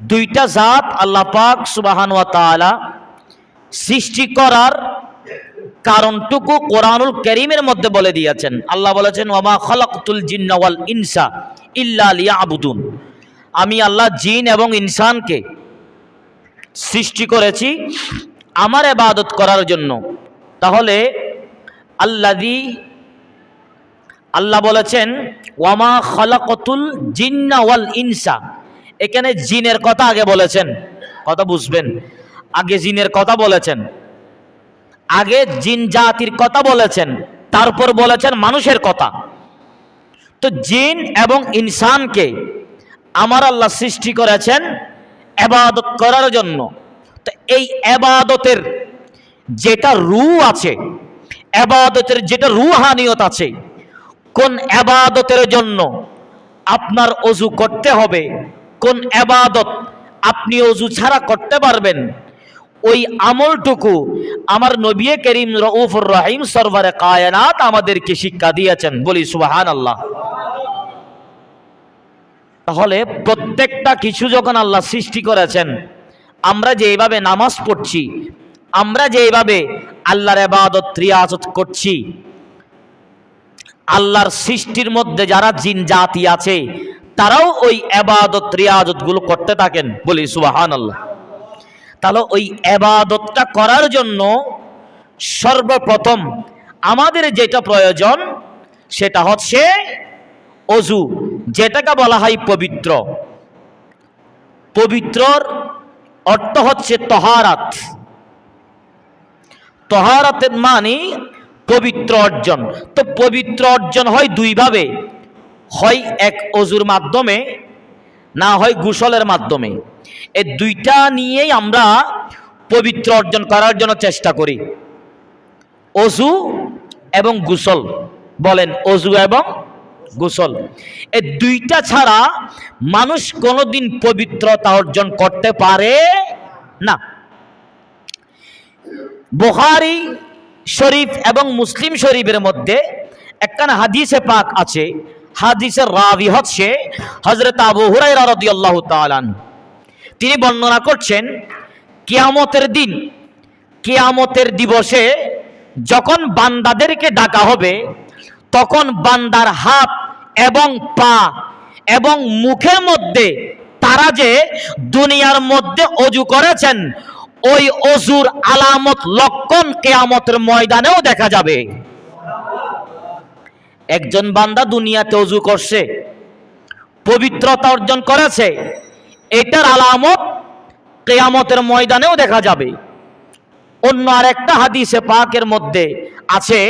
দুইটা জাত আল্লাহ পাক সুবাহান ওয়া সৃষ্টি করার কারণটুকু কোরআনুল করিমের মধ্যে বলে দিয়েছেন। আল্লাহ বলেছেন ওয়ামা খলাকতুল জিন্না ওয়াল ইনসা ইল্লা লিয়াবুদুন। আমি আল্লাহ জিন এবং ইনসানকে সৃষ্টি করেছি আমার এবাদত করার জন্য। তাহলে আল্লাদি আল্লাহ বলেছেন ওয়ামা খলাকতুল জিন্না ওয়াল ইনসা এখানে জিনের কথা আগে বলেছেন। কথা বুঝবেন। আগে জিনের কথা বলেছেন। আগে জিন জাতির কথা বলেছেন। তারপর বলেছেন মানুষের কথা। তো জিন এবং ইনসানকে আমার আল্লাহ সৃষ্টি করেছেন এবাদত করার জন্য। তো এই এবাদতের যেটা রু আছে, এবাদতের যেটা রুহানিয়ত আছে, কোন এবাদতের জন্য আপনার অজু করতে হবে কোন এবাদত আপনি অজু ছাড়া করতে পারবেন? ওই আমলটুকু আমার নবী করিম রউফুর রহিম সরভারে কায়নাত আমাদেরকে শিক্ষা দিয়েছেন। বলি সুবাহান আল্লাহ তাহলে প্রত্যেকটা কিছু যখন আল্লাহ সৃষ্টি করেছেন, আমরা যেভাবে নামাজ পড়ছি, আমরা যেভাবে আল্লাহর এবাদত রিয়াজত করছি, আল্লাহর সৃষ্টির মধ্যে যারা জিন জাতি আছে তারাও ওই এবাদত রিয়াজতগুলো করতে থাকেন। বলি সুবাহান আল্লাহ তাহলে ওই এবাদতটা করার জন্য সর্বপ্রথম আমাদের যেটা প্রয়োজন, সেটা হচ্ছে অজু, যেটাকে বলা হয় পবিত্র। পবিত্রর অর্থ হচ্ছে তহারাত। তহারাতের মানে পবিত্র অর্জন। তো পবিত্র অর্জন হয় দুইভাবে। হয় এক অজুর মাধ্যমে, না হয় গুসলের মাধ্যমে। এই দুইটা নিয়েই আমরা পবিত্র অর্জন করার জন্য চেষ্টা করি। অজু এবং গুসল, বলেন অজু এবং গোসল। এই দুইটা ছাড়া মানুষ কোনোদিন পবিত্রতা অর্জন করতে পারে না। বুখারি শরীফ এবং মুসলিম শরীফের মধ্যে একখানা হাদিসে পাক আছে হাদিসের রাবি হচ্ছে হজরত আবু হুরাইরা রাদিয়াল্লাহু তাআলা আনহু। তিনি বর্ণনা করছেন, কিয়ামতের দিন, কিয়ামতের দিবসে যখন বান্দাদেরকে ডাকা হবে, তখন বান্দার হাত এবং পা এবং মুখের মধ্যে তারা যে দুনিয়ার মধ্যে অজু করেছেন, ওই অজুর আলামত লক্ষণ কেয়ামতের ময়দানেও দেখা যাবে একজন বান্দা দুনিয়াতে অজু করছে, পবিত্রতা অর্জন করেছে, এটার আলামত কেয়ামতের ময়দানেও দেখা যাবে। অন্য আর একটা হাদিসে পাকের মধ্যে আছে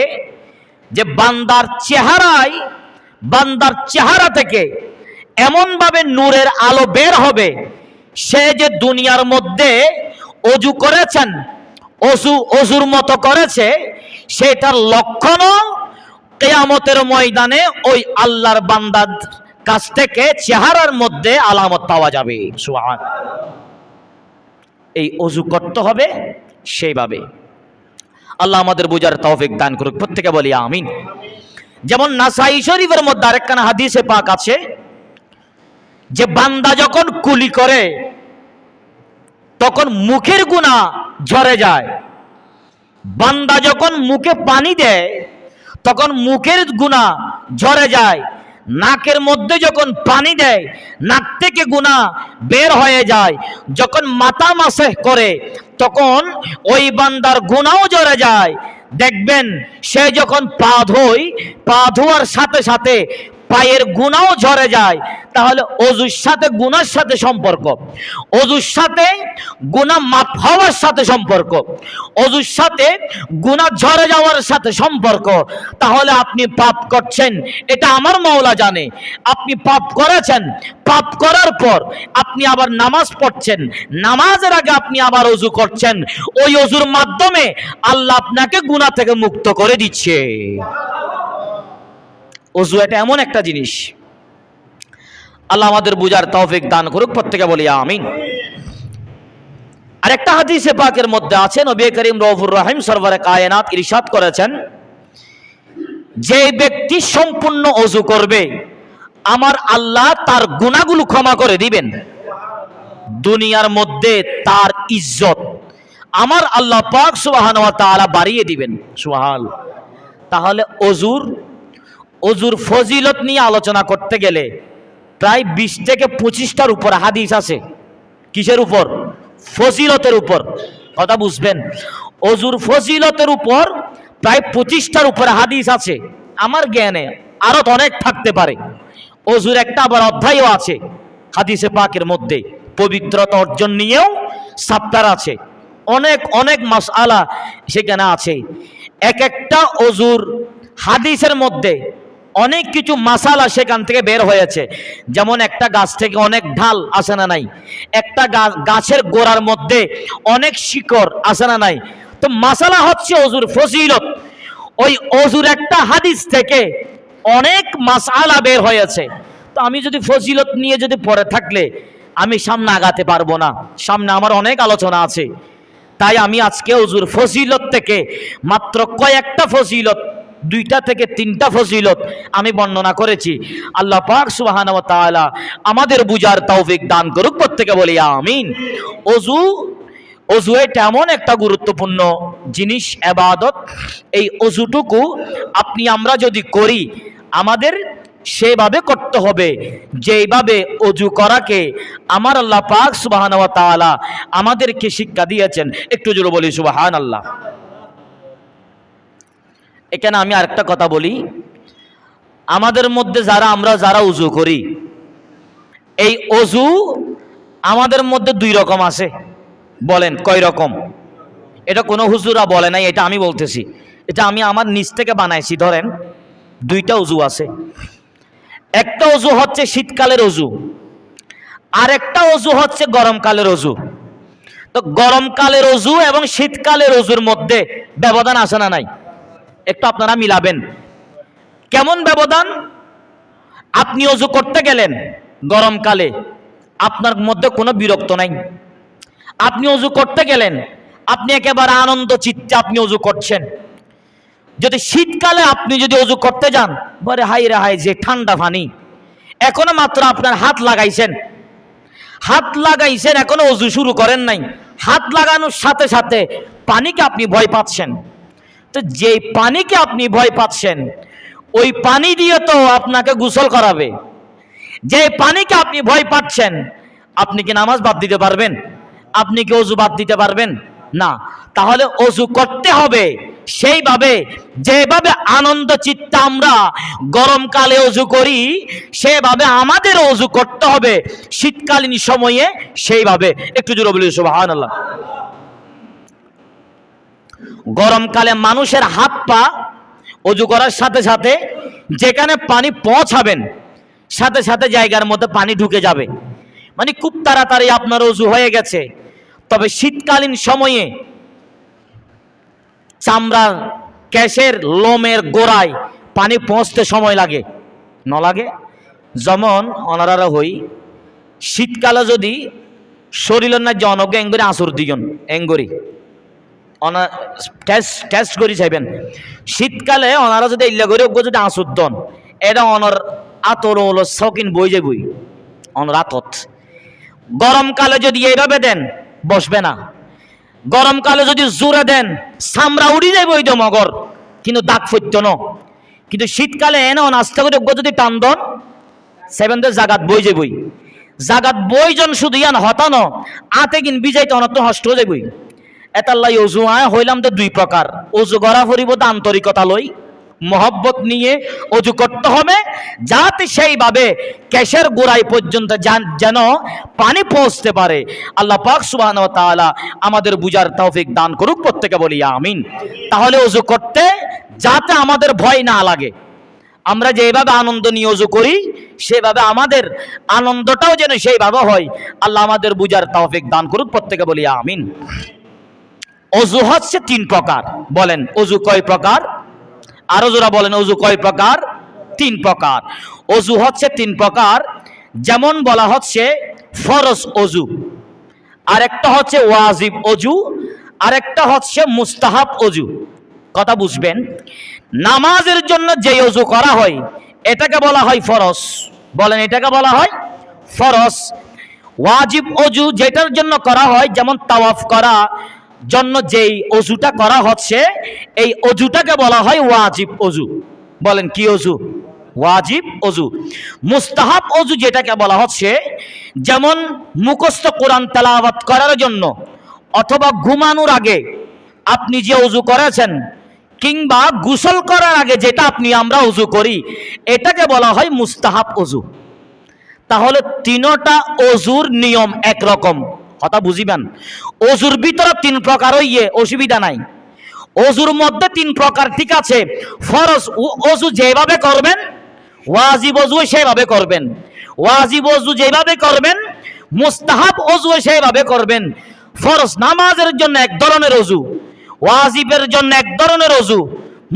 যে বান্দার চেহারায় বান্দার চেহারা থেকে এমনভাবে নূরের আলো বের হবে, সে যে দুনিয়ার মধ্যে অজু করেছেন, অজু, অজুর মতো করেছে, সেটার লক্ষণও কেয়ামতের ময়দানে ওই আল্লাহর বান্দার কাছ থেকে চেহারার মধ্যে আলামত পাওয়া যাবে। সুবহান। এই অজু করতে হবে সেইভাবে। আল্লাহ আমাদের বোঝার তৌফিক দান করুক, প্রত্যেকে বলি আমিন। যেমন নাসাই শরীফের মধ্যে আরেকখানা হাদিসে পাক আছে, যে বান্দা যখন কুলি করে, তখন মুখের গুণা ঝরে যায়। বান্দা যখন মুখে পানি দেয় তখন মুখের গুণা ঝরে যায়, নাকের মধ্যে যখন পানি দেয়, নাক থেকে গুণা বের হয়ে যায়। যখন মাথা মাসে করে, তখন ওই বান্দার গুণাও ঝরে যায়। দেখবেন সে যখন পা ধোয় পা ধোয়ার সাথে সাথে পায়ের গুণাও ঝরে যায়, তাহলে অজুর সাথে গুনার সাথে সম্পর্ক। অজুর সাথে গুণা মাপ হওয়ার সাথে সম্পর্ক। অজুর সাথে গুণা ঝরে যাওয়ার সাথে সম্পর্ক। তাহলে আপনি পাপ করছেন, এটা আমার মাওলা জানে। আপনি পাপ করেছেন, পাপ করার পর আপনি আবার নামাজ পড়ছেন। নামাজের আগে আপনি আবার অজু করছেন। ওই অজুর মাধ্যমে আল্লাহ আপনাকে গুণা থেকে মুক্ত করে দিচ্ছে। অজু এটা এমন একটা জিনিস। আল্লাহ আমাদের বুঝার তৌফিক দান করুক, প্রত্যেকে বলি আমিন। আরেকটা হাদিসে পাকের মধ্যে আছে, নবী করিম রফুর রহিম সরবরে কায়নাত ইরশাদ করেছেন, যে ব্যক্তি সম্পূর্ণ অজু করবে, আমার আল্লাহ তার গুণাগুলো ক্ষমা করে দিবেন। দুনিয়ার মধ্যে তার ইজ্জত আমার আল্লাহ পাক সুবাহান তাআলা বাড়িয়ে দিবেন। সুবহান তাহলে অজুর অজুর ফজিলত নিয়ে আলোচনা করতে গেলে প্রায় বিশ থেকে পঁচিশটার উপর হাদিস আছে। কিসের উপর? ফজিলতের উপর। কথা বুঝবেন? অজুর ফজিলতের উপর প্রায় পঁচিশটার উপর হাদিস আছে। আমার জ্ঞানে আরও অনেক থাকতে পারে। অজুর একটা আবার অধ্যায়ও আছে হাদিসে পাকের মধ্যে। পবিত্রতা অর্জন নিয়েও সাপ্তার আছে। অনেক অনেক মাসআলা সেখানে আছে। এক একটা অজুর হাদিসের মধ্যে অনেক কিছু মাসালা সেখান থেকে বের হয়েছে। যেমন একটা গাছ থেকে অনেক ঢাল আসে না নাই? একটা গাছের গোড়ার মধ্যে অনেক শিকড় আসে না নাই? তো মাসালা হচ্ছে অজুর ফজিলত। ওই অজুর একটা হাদিস থেকে অনেক মাসালা বের হয়েছে। তো আমি যদি ফজিলত নিয়ে যদি পড়ে থাকলে, আমি সামনে আগাতে পারব না। সামনে আমার অনেক আলোচনা আছে। তাই আমি আজকে অজুর ফজিলত থেকে মাত্র কয়েকটা ফজিলত দুইটা থেকে তিনটা ফজিলত আমি বর্ণনা করেছি। আল্লাহ পাক সুবহানাহু ওয়া তাআলা আমাদের বুজার তৌফিক দান করুক প্রত্যেকে বলি, আমিন। অজু অজু এটা এমন একটা গুরুত্বপূর্ণ জিনিস, এবাদত। এই অজুটুকু আপনি আমরা যদি করি, আমাদের সেভাবে করতে হবে। যেভাবে অজু করাকে আমার আল্লাহ পাক সুবাহান তাআলা আমাদেরকে শিক্ষা দিয়েছেন। একটু জোরে বলি সুবাহান আল্লাহ এখানে আমি আরেকটা কথা বলি। আমাদের মধ্যে যারা, আমরা যারা উজু করি, এই অজু আমাদের মধ্যে দুই রকম আছে। বলেন, কয় রকম? এটা কোনো হুজুরা বলে নাই, এটা আমি বলতেছি। এটা আমি আমার নিজ থেকে বানাইছি, ধরেন, দুইটা অজু আছে। একটা অজু হচ্ছে শীতকালের অজু আর একটা অজু হচ্ছে গরমকালের অজু তো গরমকালের অজু এবং শীতকালের অজুর মধ্যে ব্যবধান আছে না নাই? একটু আপনারা মিলাবেন। কেমন ব্যবধান? আপনি অজু করতে গেলেন গরমকালে, আপনার মধ্যে কোনো বিরক্ত নাই। আপনি অজু করতে গেলেন, আপনি একেবারে আনন্দ চিত্তে আপনি অজু করছেন। যদি শীতকালে আপনি যদি অজু করতে যান, বলে হাই রে হাই যে ঠান্ডা পানি। এখনও মাত্র আপনার হাত লাগাইছেন। হাত লাগাইছেন, এখনও অজু শুরু করেন নাই। হাত লাগানোর সাথে সাথে পানিকে আপনি ভয় পাচ্ছেন। তো যে পানিকে আপনি ভয় পাচ্ছেন, ওই পানি দিয়ে তো আপনাকে গোসল করাবে। যে পানিকে আপনি ভয় পাচ্ছেন, আপনি কি নামাজ বাদ দিতে পারবেন? আপনি কি অজু বাদ দিতে পারবেন? না। তাহলে অজু করতে হবে সেইভাবে, যেভাবে আনন্দ চিত্তে আমরা গরমকালে অজু করি, সেভাবে আমাদের অজু করতে হবে। শীতকালীন সময়ে সেইভাবে। একটু জোরে বলি সুবহান আল্লাহ গরমকালে মানুষের হাত পা অজু করার সাথে সাথে যেখানে পানি পৌঁছাবেন, সাথে সাথে জায়গার মধ্যে পানি ঢুকে যাবে। মানে খুব তাড়াতাড়ি আপনার অজু হয়ে গেছে। তবে শীতকালীন সময়ে চামড়ার ক্যাশের লোমের গোড়ায় পানি পৌঁছতে সময় লাগে। ন লাগে? যেমন অনারারা হই, শীতকালে যদি শরীরের না জনকে এঙ্গরি আসর দিগন এঙ্গরি। অনা টেস্ট টেস্ট করি চাইবেন। শীতকালে অনারা যদি ইল্লা করে ওগো যদি আসর দন এটা অনর আতর হলো শকিন বই যাবই অনর আতত। গরমকালে যদি এইভাবে দেন, বসবে না। গরমকালে যদি জোরে দেন সামরা উড়ি যাইব ওই মগর, কিন্তু দাগ ফৈত্য ন। কিন্তু শীতকালে এনে নাস্তা করে ওগো যদি টান দন সেভেন্থের জাগাত বই যাবই জাগাত বইজন শুধু ইয়ান হতানো আতে কিন বিজাইতে অনত হষ্ট হয়ে যাবই এতাল্লাই অজু আয়, হইলাম তো দুই প্রকার। অজু গড়া ফরিব তো আন্তরিকতা লই, মহব্বত নিয়ে অজু করতে হবে, যাতে সেইভাবে ক্যাশের গোড়াই পর্যন্ত যান- পানি পৌঁছতে পারে। আল্লাহ পাক সুবাহ তাআলা আমাদের বুজার তৌফিক দান করুক প্রত্যেকে বলি, আমিন। তাহলে অজু করতে যাতে আমাদের ভয় না লাগে। আমরা যেভাবে আনন্দ নিয়ে অজু করি, সেভাবে আমাদের আনন্দটাও যেন সেইভাবে হয়। আল্লাহ আমাদের বুজার তৌফিক দান করুক প্রত্যেকে বলি, আমিন। অজু হচ্ছে তিন প্রকার। বলেন, অজু কয় প্রকার? আরও যারা বলেন, অজু কয় প্রকার? তিন প্রকার। অজু হচ্ছে তিন প্রকার, যেমন বলা হচ্ছে ফরজ অজু, আরেকটা হচ্ছে ওয়াজিব অজু, আরেকটা হচ্ছে মুস্তাহাব অজু। কথা বুঝবেন? নামাজের জন্য যে অজু করা হয়, এটাকে বলা হয় ফরজ। বলেন, এটাকে বলা হয় ফরজ। ওয়াজিব অজু যেটার জন্য করা হয়, যেমন তাওয়াফ করা জন্য যেই অজুটা করা হচ্ছে, এই অজুটাকে বলা হয় ওয়াজিব অজু। বলেন কি অজু? ওয়াজিব অজু। মুস্তাহাব অজু যেটাকে বলা হচ্ছে, যেমন মুখস্থ কোরআন তেলাওয়াত করার জন্য অথবা ঘুমানোর আগে আপনি যে অজু করেছেন কিংবা গোসল করার আগে যেটা আপনি আমরা অজু করি, এটাকে বলা হয় মুস্তাহাব অজু। তাহলে তিনটা অজুর নিয়ম একরকম। কথা বুঝিবেন। অজুর ভিতরে তিন প্রকার ইয়ে অসুবিধা নাই। অজুর মধ্যে তিন প্রকার, ঠিক আছে? ফরজ অজু যেভাবে করবেন, ওয়াজিব অজু সেভাবে করবেন। ওয়াজিব অজু যেভাবে করবেন, মুস্তাহাব অজু সেভাবে করবেন। ফরজ নামাজের জন্য এক ধরনের অজু, ওয়াজিবের জন্য এক ধরনের অজু,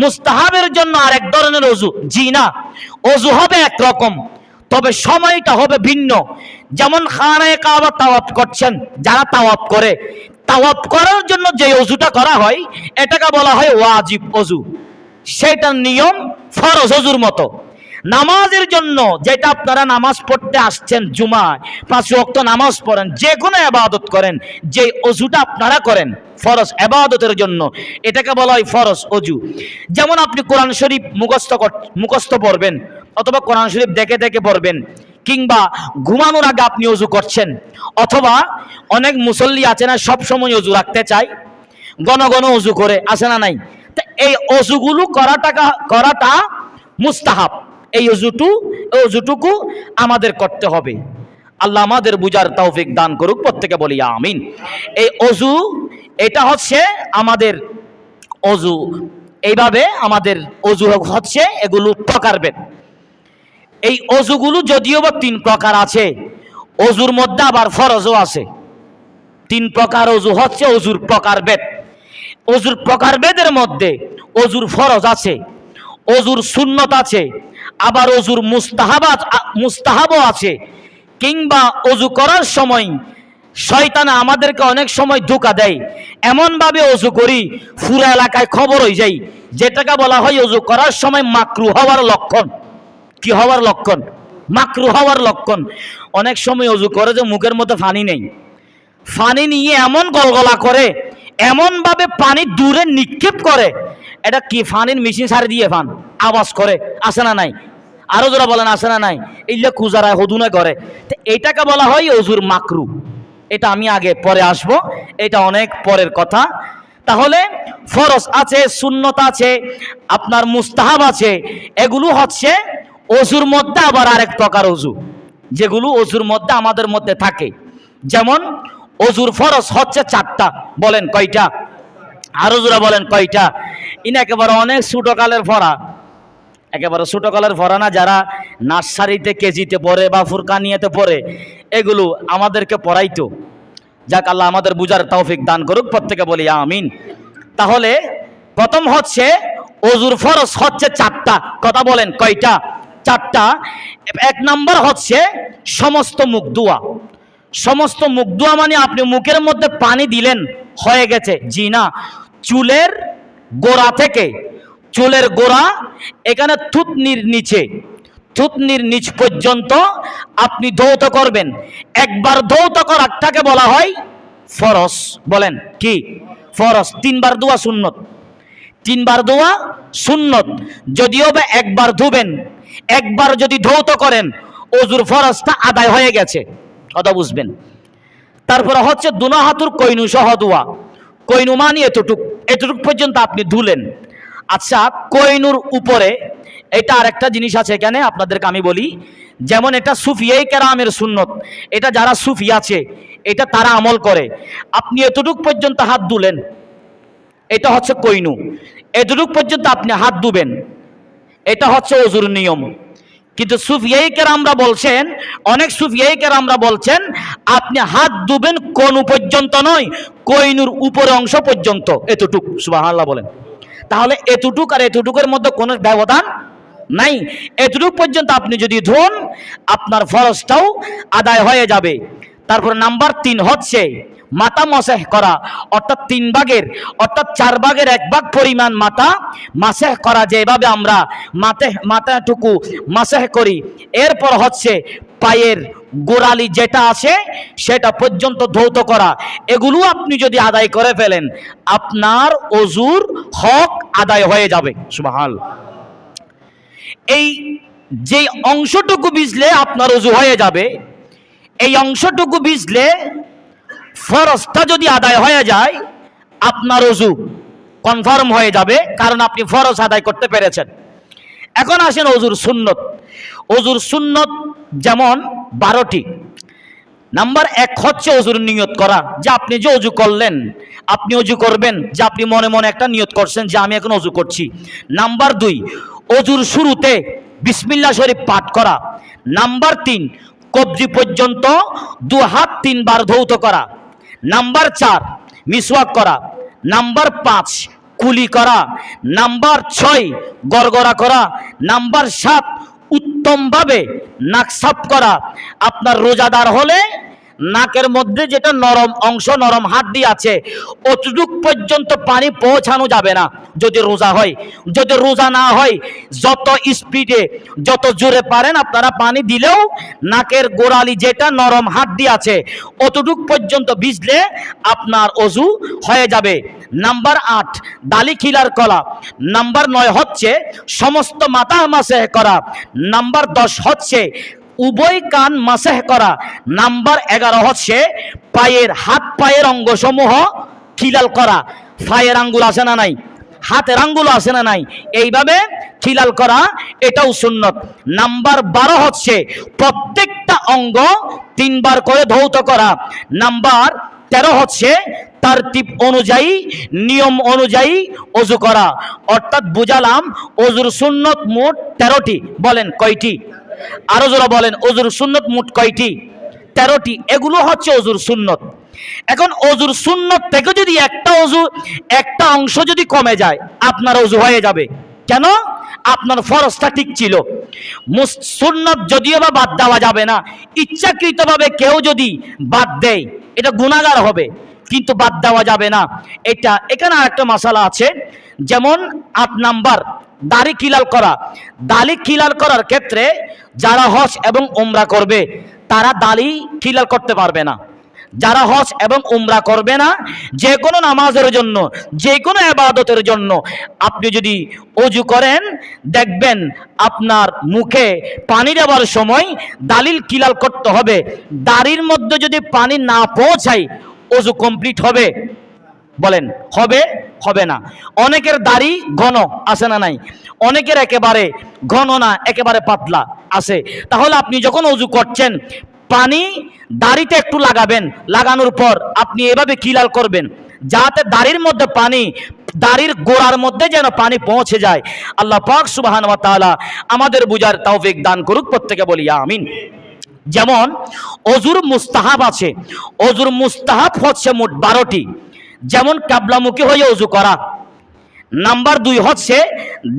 মুস্তাহাবের জন্য আর এক ধরনের অজু। জি না, অজু হবে একরকম তবে সময়টা হবে ভিন্ন। যেমন খানায় কাবা তাওয়াপ করছেন, যারা তাওয়াপ করে তাওয়াপ করার জন্য যে অজুটা করা হয়, এটাকে বলা হয় ওয়াজিব অজু। সেটার নিয়ম ফরজ অজুর মতো। নামাজের জন্য যেটা আপনারা নামাজ পড়তে আসছেন জুমায়, পাঁচ ওয়াক্ত নামাজ পড়েন যে কোনো আবাদত করেন, যে অজুটা আপনারা করেন, ফরজ আবাদতের জন্য, এটাকে বলা হয় ফরজ অজু। যেমন আপনি কোরআন শরীফ মুখস্থ মুখস্থ পড়বেন অথবা কোরআন শরীফ দেখে দেখে পড়বেন, কিংবা ঘুমানোর আগে আপনি অজু করছেন, অথবা অনেক মুসল্লি আছে না সব সময় অজু রাখতে চায় গণ গণ অজু করে, আসে না নাই? তা এই অজুগুলো করাটা করাটা মুস্তাহাব। এই অজুটু অজুটুকু আমাদের করতে হবে। আল্লাহ আমাদের বুজার তৌফিক দান করুক, প্রত্যেকে বলি আমিন। এই অজু, এটা হচ্ছে আমাদের অজু। এইভাবে আমাদের অজু হচ্ছে, এগুলো প্রকারভেদ। এই অজুগুলো যদিও বা তিন প্রকার আছে, অজুর মধ্যে আবার ফরজও আছে। তিন প্রকার অজু হচ্ছে অজুর প্রকারভেদ অজুর প্রকারভেদের মধ্যে অজুর ফরজ আছে, অজুর সুন্নত আছে, আবার অজুর মুস্তাহাবাত মুস্তাহাবও আছে। কিংবা অজু করার সময় শয়তানা আমাদেরকে অনেক সময় ধোকা দেয়। এমনভাবে অজু করি ফুরা এলাকায় খবর হয়ে যাই যেটাকে বলা হয় অজু করার সময় মাকরু হওয়ার লক্ষণ। কি হওয়ার লক্ষণ? মাকরু হওয়ার লক্ষণ। অনেক সময় অজু করে যে মুখের মধ্যে ফানি নেই। ফানি নিয়ে এমন গলগলা করে এমন ভাবে পানি দূরে নিক্ষেপ করে, এটা কি ফানির মেশিন সারি দিয়ে ফান? আওয়াজ করে, আসে না নাই? আরও যারা বলেন, আসে না নাই? এইগুলো কুজারায় হদুনে করে। তো এটাকে বলা হয় অজুর মাকরু। এটা আমি আগে পরে আসব। এটা অনেক পরের কথা। তাহলে ফরজ আছে, সুন্নত আছে, আপনার মুস্তাহাব আছে, এগুলো হচ্ছে অজুর মধ্যে আবার আরেক প্রকার অজু, যেগুলো অজুর মধ্যে আমাদের মধ্যে থাকে। যেমন, অজুর ফরজ হচ্ছে চারটা, বলেন কয়টা? আরও জোরা বলেন কয়টা? ইন একেবারে অনেক ছোটকালের ফরা। একেবারে ছোটকালের ফরা না, যারা নার্সারিতে কেজিতে পড়ে বা ফুরকানিয়াতে পড়ে, এগুলো আমাদেরকে পড়াইতো। যাক আল্লাহ আমাদের বুঝার তৌফিক দান করুক, প্রত্যেকে বলি আমিন। তাহলে, প্রথম হচ্ছে, অজুর ফরজ হচ্ছে চারটা। কথা বলেন কয়টা? চারটা। এক নাম্বার হচ্ছে সমস্ত মুখ দোয়া। সমস্ত মুখ দোয়া মানে আপনি মুখের মধ্যে পানি দিলেন, হয়ে গেছে। জি না। চুলের গোড়া থেকে, চুলের গোড়া এখানে থুতনির নিচে, থুতনির নিচ পর্যন্ত আপনি ধৌত করবেন। একবার ধৌত করাটাকে বলা হয় ফরস। বলেন, কি? ফরস। তিনবার দোয়া সুন্নত। তিনবার দোয়া সুন্নত। যদিও বা একবার ধুবেন একবার যদি ধৌত করেন, অজুর ফরজটা আদায় হয়ে গেছে। কথা বুঝবেন? তারপরে হচ্ছে দুনা হাতুর কইনু সহ দোয়া। কইনু মানে এতটুক এতটুক পর্যন্ত আপনি ধুলেন। আচ্ছা কইনুর উপরে এটা আরেকটা জিনিস আছে এখানে, আপনাদেরকে আমি বলি। যেমন এটা সুফিয়াই কেরামের সুন্নত। এটা যারা সুফি আছে, এটা তারা আমল করে। আপনি এতটুক পর্যন্ত হাত ধুলেন, এটা হচ্ছে কৈনু। এতটুক পর্যন্ত আপনি হাত ধুবেন। এটা হচ্ছে অজুর নিয়ম। কিন্তু সুফিয়াই আমরা বলছেন, অনেক সুফিয়াই আমরা বলছেন, আপনি হাত ধুবেন কোন পর্যন্ত নয়, কইনুর উপরে অংশ পর্যন্ত। এতটুক, সুবহানাল্লাহ বলেন। তাহলে এতটুক আর এতটুকের মধ্যে কোনো ব্যবধান নাই। এতটুক পর্যন্ত আপনি যদি ধুন, আপনার ফরজটাও আদায় হয়ে যাবে। তারপর নাম্বার তিন হচ্ছে মাথা মশেহ করা। অর্থাৎ তিন ভাগের, অর্থাৎ চার ভাগের এক ভাগ পরিমাণ মাথা মাসেহ করা, যেভাবে আমরা মাথে মাথাটুকু মাসেহ করি। এরপর হচ্ছে পায়ের গোড়ালি যেটা আছে, সেটা পর্যন্ত ধৌত করা। এগুলো আপনি যদি আদায় করে ফেলেন, আপনার অজুর হক আদায় হয়ে যাবে। সুবহান। এই যে অংশটুকু বিজলে আপনার অজু হয়ে যাবে এই অংশটুকু বিজলে ফরজটা যদি আদায় হয়ে যায়, আপনার অজু কনফার্ম হয়ে যাবে, কারণ আপনি ফরজ আদায় করতে পেরেছেন। এখন আসেন অজুর সুন্নত। অজুর সুন্নত যেমন বারোটি। নাম্বার এক হচ্ছে অজুর নিয়ত করা, যে আপনি যে অজু করলেন, আপনি অজু করবেন, যে আপনি মনে মনে একটা নিয়ত করছেন যে আমি এখন অজু করছি। নাম্বার দুই, অজুর শুরুতে বিসমিল্লা শরীফ পাঠ করা। নাম্বার তিন কবজি পর্যন্ত দু হাত তিনবার ধৌত করা। নাম্বার চার, মিসওয়াক করা। নাম্বার পাঁচ, কুলি করা। নাম্বার ছয়, গড়গড়া করা। নাম্বার সাত, উত্তমভাবে নাকসাপ করা। আপনার রোজাদার হলে নাকের মধ্যে যেটা নরম অংশ, নরম হাত হাড্ডি আছে, অতটুক পর্যন্ত পানি পৌঁছানো যাবে না। যদি রোজা হয়, যদি রোজা না হয়, যত স্পিডে যত জোরে পারেন, আপনারা পানি দিলেও নাকের গোড়ালি যেটা নরম হাড্ডি আছে, অতটুক পর্যন্ত ভিজলে আপনার অজু হয়ে যাবে। নাম্বার আট, দালি খিলার কলা। নাম্বার নয় হচ্ছে, সমস্ত মাথা মাসে করা। নাম্বার দশ হচ্ছে উভয় কান মাসেহ করা। নাম্বার এগারো হচ্ছে পায়ের, হাত পায়ের অঙ্গসমূহ খিলাল করা। পায়ের আঙ্গুল আছে না নাই? হাতের আঙ্গুল আছে না নাই? এইভাবে খিলাল করা, এটাও সুন্নত। নাম্বার বারো হচ্ছে প্রত্যেকটা অঙ্গ তিনবার করে ধৌত করা। নাম্বার তেরো হচ্ছে তার টিপ অনুযায়ী, নিয়ম অনুযায়ী অজু করা। অর্থাৎ বুঝালাম, অজুর সুন্নত মোট তেরোটি। বলেন কয়টি? আরও যারা বলেন, অজুর সুন্নত মোট কয়টি? তেরোটি। এগুলো হচ্ছে অজুর সুন্নত। এখন অজুর সুন্নত থেকে যদি একটা অজু, একটা অংশ যদি কমে যায়, আপনার অজু হয়ে যাবে। কেন? আপনার ফরজটা ঠিক ছিল। সুন্নত যদিও বা বাদ দেওয়া যাবে না, ইচ্ছাকৃতভাবে কেউ যদি বাদ দেয়, এটা গুণাগার হবে, কিন্তু বাদ দেওয়া যাবে না। এটা এখানে আরেকটা মশালা আছে, যেমন আট নাম্বার। দাড়ি কিলাল করা। দাড়ি খিলাল করার ক্ষেত্রে যারা হজ এবং উমরা করবে, তারা দাড়ি খিলাল করতে পারবে না। যারা হজ এবং উমরা করবে না, যে কোনো নামাজের জন্য, যে কোনো আবাদতের জন্য আপনি যদি অজু করেন, দেখবেন আপনার মুখে পানি দেওয়ার সময় দালিল কিলাল করতে হবে। দাড়ির মধ্যে যদি পানি না পৌঁছায়, অজু কমপ্লিট হবে। বলেন, হবে হবে না। অনেকের দাড়ি ঘন আছে না নাই? অনেকের একেবারে ঘন না, একেবারে পাতলা আছে। তাহলে আপনি যখন অজু করছেন, পানি দাড়িতে একটু লাগাবেন। লাগানোর পর আপনি এভাবে কিলাল করবেন? যাতে দাড়ির মধ্যে পানি, দাড়ির গোড়ার মধ্যে যেন পানি পৌঁছে যায়। আল্লাহ পাক সুবাহান তাআলা আমাদের বুঝার তৌফিক দান করুক, প্রত্যেকে বলি, আমিন। যেমন, অজুর মুস্তাহাব আছে। অজুর মুস্তাহাব হচ্ছে মোট বারোটি। যেমন কাবলামুখী হয়ে উজু করা। নাম্বার দুই হচ্ছে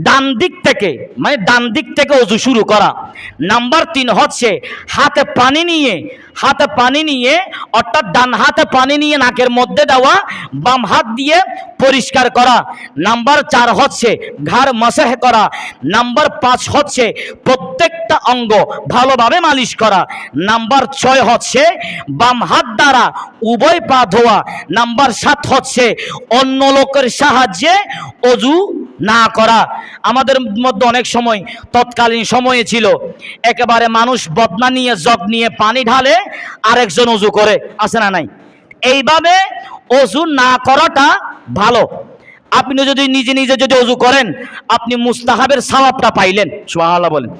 ডান দিক থেকে মানে ডান দিক থেকে উজু শুরু করা। নাম্বার তিন হচ্ছে হাতে পানি নিয়ে, হাতে পানি নিয়ে, অর্থাৎ ডান হাতে পানি নিয়ে নাকের মধ্যে দেওয়া, বাম হাত দিয়ে পরিষ্কার করা। নাম্বার চার হচ্ছে ঘাড় মাসাহ করা। নাম্বার পাঁচ হচ্ছে প্রত্যেকটা অঙ্গ ভালোভাবে মালিশ করা। নাম্বার ছয় হচ্ছে বাম হাত দ্বারা উভয় পা ধোয়া। নাম্বার সাত হচ্ছে অন্য লোকের সাহায্যে অজু না করা আমাদের মধ্যে অনেক সময় তৎকালীন সময়ে ছিল। একেবারে মানুষ বদনা নিয়ে, জগ নিয়ে পানি ঢালে আরেকজন অজু করে, আছে না নাই? এইভাবে অজু না করাটা ভালো। আপনি যদি নিজে নিজে যদি অজু করেন, আপনি মুস্তাহাবের সওয়াবটা পাইলেন, সুবহানাল্লাহ বলেন।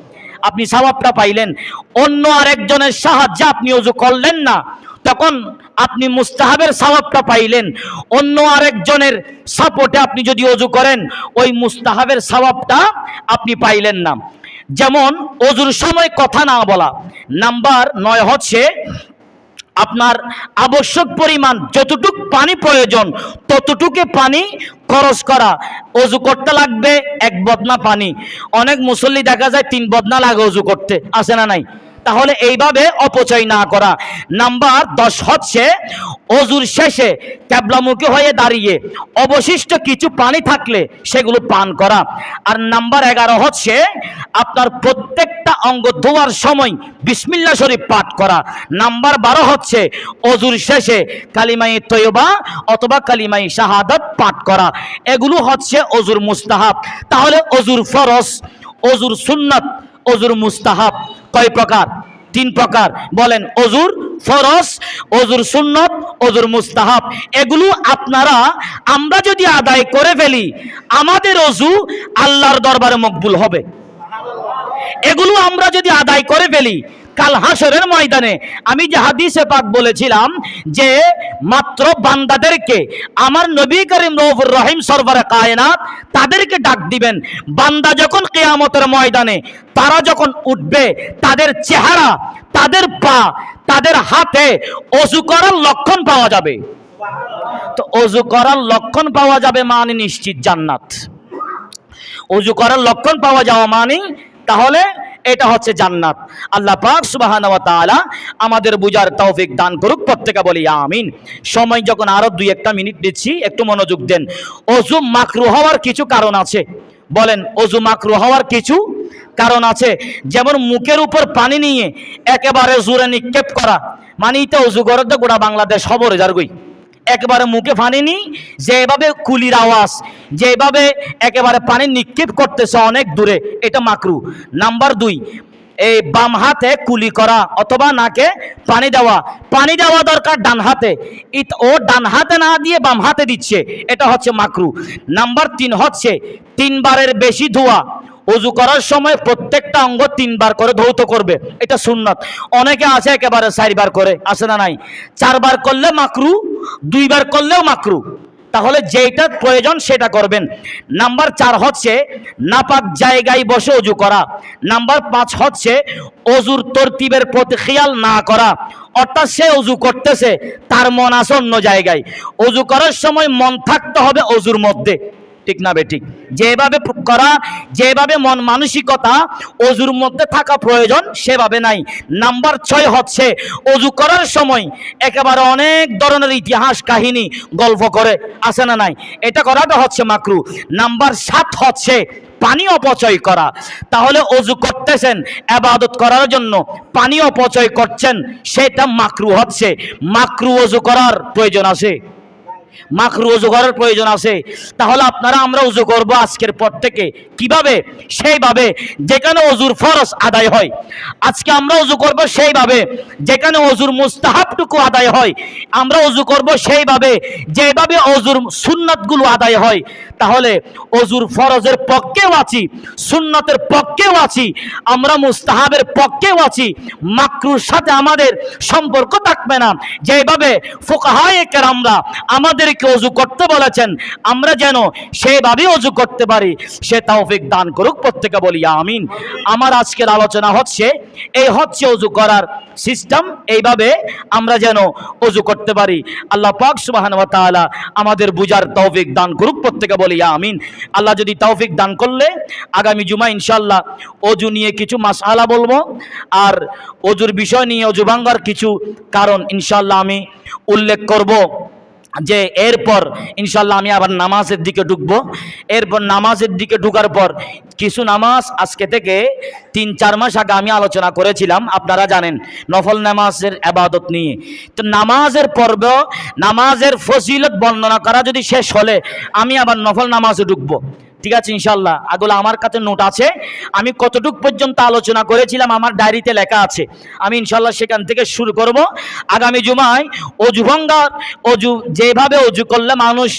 আপনি সওয়াবটা পাইলেন। অন্য আরেকজনের সাহায্যে আপনি অজু করলেন না। তখন আপনি মুস্তাহাবের সওয়াবটা পাইলেন। অন্য আরেকজনের সাপোর্টে আপনি যদি অজু করেন, ওই মুস্তাহাবের সওয়াবটা আপনি পাইলেন না। যেমন, অজুর সময় কথা না বলা। নাম্বার নয় হচ্ছে, আপনার আবশ্যক পরিমাণ যতটুক পানি প্রয়োজন, ততটুকু পানি খরচ করা। অজু করতে লাগবে এক বদনা পানি। অনেক মুসল্লি দেখা যায় তিন বদনা লাগে অজু করতে। আসে না নাই? তাহলে এইভাবে অপচয় না করা। নাম্বার দশ হচ্ছে, অজুর শেষে ক্যাবলামুখী হয়ে দাঁড়িয়ে অবশিষ্ট কিছু পানি থাকলে সেগুলো পান করা। আর নাম্বার এগারো হচ্ছে, আপনার প্রত্যেকটা অঙ্গ ধোয়ার সময় বিসমিল্লা শরীফ পাঠ করা। নাম্বার বারো হচ্ছে, অজুর শেষে কালিমাই তৈবা অথবা কালিমাই শাহাদত পাঠ করা। এগুলো হচ্ছে অজুর মুস্তাহাব। তাহলে অজুর ফরস অজুর সুন্নত অজুর মুস্তাহাব। কয় প্রকার? তিন প্রকার। বলেন, অজুর ফরস অজুর সুন্নত, অজুর মুস্তাহাব। এগুলো আপনারা, আমরা যদি আদায় করে ফেলি, আমাদের অজু আল্লাহর দরবারে মকবুল হবে। এগুলো আমরা যদি আদায় করে ফেলি কাল হাসরের ময়দানে। আমি যে হাদিসে পাক বলেছিলাম যে, মাত্র বান্দাদেরকে আমার নবী করিম রৌফুর রহিম সরবরে কায়নাত, তাদেরকে ডাক দিবেন। বান্দা যখন কেয়ামতের ময়দানে, তারা যখন উঠবে, তাদের চেহারা, তাদের পা, তাদের হাতে অজু করার লক্ষণ পাওয়া যাবে। তো অজু করার লক্ষণ পাওয়া যাবে মানে নিশ্চিত জান্নাত। অজু করার লক্ষণ পাওয়া যাওয়া মানে তাহলে এটা হচ্ছে জান্নাত। আল্লাহ পাক ওয়া তাআলা আমাদের বুঝার তৌফিক দান করুক, প্রত্যেকে বলি আমিন। সময় যখন আরও দুই একটা মিনিট দিচ্ছি, একটু মনোযোগ দেন। অজু মাকরু হওয়ার কিছু কারণ আছে। বলেন, অজু মাকরু হওয়ার কিছু কারণ আছে? যেমন মুখের উপর পানি নিয়ে একেবারে জোরে নিক্ষেপ করা। মানে এটা অজু তো গোটা বাংলাদেশ খবর যার গই। একেবারে মুখে পানি নি যেভাবে কুলির আওয়াজ, যেভাবে একেবারে পানি নিক্ষেপ করতেছে অনেক দূরে, এটা মাকরু। নাম্বার দুই, এই বাম হাতে কুলি করা অথবা নাকে পানি দেওয়া। পানি দেওয়া দরকার ডান হাতে। ইত- ও ডান হাতে না দিয়ে বাম হাতে দিচ্ছে, এটা হচ্ছে মাকরু। নাম্বার তিন হচ্ছে তিনবারের বেশি ধোয়া। অজু করার সময় প্রত্যেকটা অঙ্গ তিনবার করে ধৌত করবে। এটা সুন্নত। অনেকে আছে একেবারে চারবার করে, আছে না নাই? চারবার করলে মাকরু, দুইবার করলেও মাকরু। তাহলে যেটা প্রয়োজন সেটা করবেন। নাম্বার চার হচ্ছে নাপাক জায়গায় বসে অজু করা। নাম্বার পাঁচ হচ্ছে অজুর তরতিবের প্রতি খেয়াল না করা। অর্থাৎ সে অজু করতেছে, তার মন আছে অন্য জায়গায়। অজু করার সময় মন থাকতে হবে অজুর মধ্যে। ঠিক না বেঠিক যেভাবে করা, যেভাবে মন মানসিকতা, অজুর মধ্যে থাকা প্রয়োজন, সেভাবে নাই। নাম্বার ছয় হচ্ছে, অজু করার সময় একেবারে অনেক ধরনের ইতিহাস, কাহিনী, গল্প করে। আসে না নাই? এটা করাটা হচ্ছে মাকরু। নাম্বার সাত হচ্ছে, পানি অপচয় করা। তাহলে অজু করতেছেন, আবাদত করার জন্য পানি অপচয় করছেন, সেটা মাকরু হচ্ছে। মাকরু অজু করার প্রয়োজন আছে। মাকরু উজু করার প্রয়োজন আছে। তাহলে আপনারা, আমরা উজু করব আজকের পর থেকে। কীভাবে? সেইভাবে। যেখানে অজুর ফরজ আদায় হয়। আজকে আমরা উজু করব সেইভাবে। যেখানে অজুর মুস্তাহাবটুকু আদায় হয়, আমরা উজু করব সেইভাবে। যেভাবে অজুর সুন্নাতগুলো আদায় হয়, তাহলে অজুর ফরজের পক্ষেও আছি, সুন্নতের পক্ষেও আছি, আমরা মুস্তাহাবের পক্ষেও আছি, মাকরুর সাথে আমাদের সম্পর্ক থাকবে না। যেভাবে ফোকাহায় কেরামরা আমাদেরকে অজু করতে বলেছেন, আমরা যেন সেভাবে অজু করতে পারি। সে তৌফিক দান করুক প্রত্যেকে বলি, আমিন। আমার আজকের আলোচনা হচ্ছে, এই হচ্ছে অজু করার সিস্টেম এইভাবে আমরা যেন অজু করতে পারি। আল্লাহ পাক সুবাহান ওয়া আমাদের বুঝার তৌফিক দান করুক প্রত্যেকে বলি, আমিন। আল্লাহ যদি তৌফিক দান করলে, আগামী জুমা ইনশাল্লাহ অজু নিয়ে কিছু মাসআলা বলব। আর অজুর বিষয় নিয়ে অজু ভাঙ্গার কিছু কারণ ইনশাল্লাহ আমি উল্লেখ করব। যে এরপর ইনশাল্লাহ আমি আবার নামাজের দিকে ঢুকবো। এরপর নামাজের দিকে ঢুকার পর কিছু নামাজ আজকে থেকে তিন, চার মাস আগে আমি আলোচনা করেছিলাম, আপনারা জানেন, নফল নামাজের আবাদত নিয়ে। তো নামাজের পর্ব, নামাজের ফজিলত বর্ণনা করা যদি শেষ হলে আমি আবার নফল নামাজে ঢুকবো। ঠিক আছে ইনশাল্লাহ আগুলো আমার কাছে নোট আছে। আমি কতটুক পর্যন্ত আলোচনা করেছিলাম, আমার ডায়েরিতে লেখা আছে। আমি ইনশাল্লাহ সেখান থেকে শুরু করব। আগামী জুমায় অজুভঙ্গার অজু যেভাবে অজু করলে মানুষ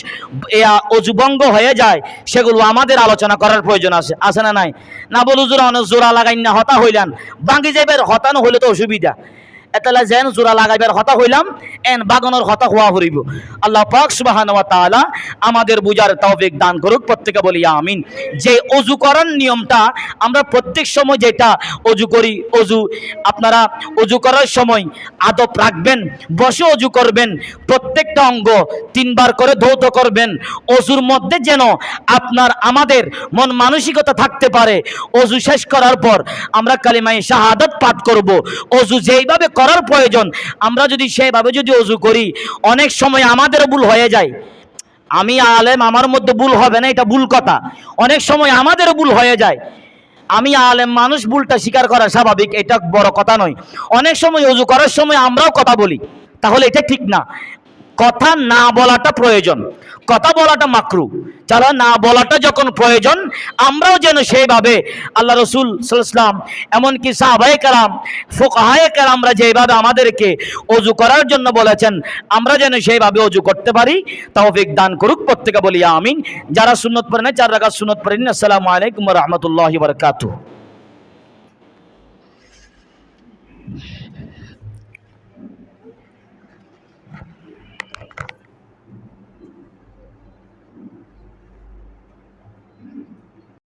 অজুভঙ্গ হয়ে যায়, সেগুলো আমাদের আলোচনা করার প্রয়োজন আছে। আছে না নাই? না বলু জোরা অনেক জোড়া লাগাই না, হতা হইলেন। বাঙ্গি যাইবের, হতানো হইলে তো অসুবিধা। এতলা যেন জোড়া লাগাইবার হতা হইলাম এন বাগানোর হতা হওয়া হরিব আল্লাহ পাক সুবহানাহু ওয়া তাআলা আমাদের বুঝার তৌফিক দান করুক, প্রত্যেকে বলি আমিন। যে অজু করার নিয়মটা আমরা প্রত্যেক সময় যেটা অজু করি, অজু আপনারা অজু করার সময় আদব রাখবেন, বসে অজু করবেন, প্রত্যেকটা অঙ্গ তিনবার করে ধৌত করবেন, অজুর মধ্যে যেন আপনার আমাদের মন মানসিকতা থাকতে পারে। অজু শেষ করার পর আমরা কালিমাই শাহাদত পাঠ করব। অজু যেইভাবে করার প্রয়োজন। আমরা যদি সেভাবে যদি অজু করি, অনেক সময় আমাদের ভুল হয়ে যায়। আমি আলেম, আমার মধ্যে ভুল হবে না, এটা ভুল কথা। অনেক সময় আমাদের ভুল হয়ে যায়। আমি আলেম, মানুষ ভুলটা স্বীকার করা স্বাভাবিক, এটা বড় কথা নয়। অনেক সময় অজু করার সময় আমরাও কথা বলি। তাহলে এটা ঠিক না। কথা না বলাটা প্রয়োজন, কথা বলাটা মাকরু। যারা না বলাটা যখন প্রয়োজন, আমরাও যেন সেইভাবে আল্লাহ রসুল সাল্লাম এমনকি সাহাবায়ে কালাম ফোকাহায়ে কালামরা যেভাবে আমাদেরকে অজু করার জন্য বলেছেন, আমরা যেন সেইভাবে অজু করতে পারি, তৌফিক দান করুক, প্রত্যেকে বলি আমিন। যারা সুন্নত পড়েন চার রাখা সুন্নত পড়েন আসসালামু আলাইকুম রহমতুল্লাহ বারকাতুহ।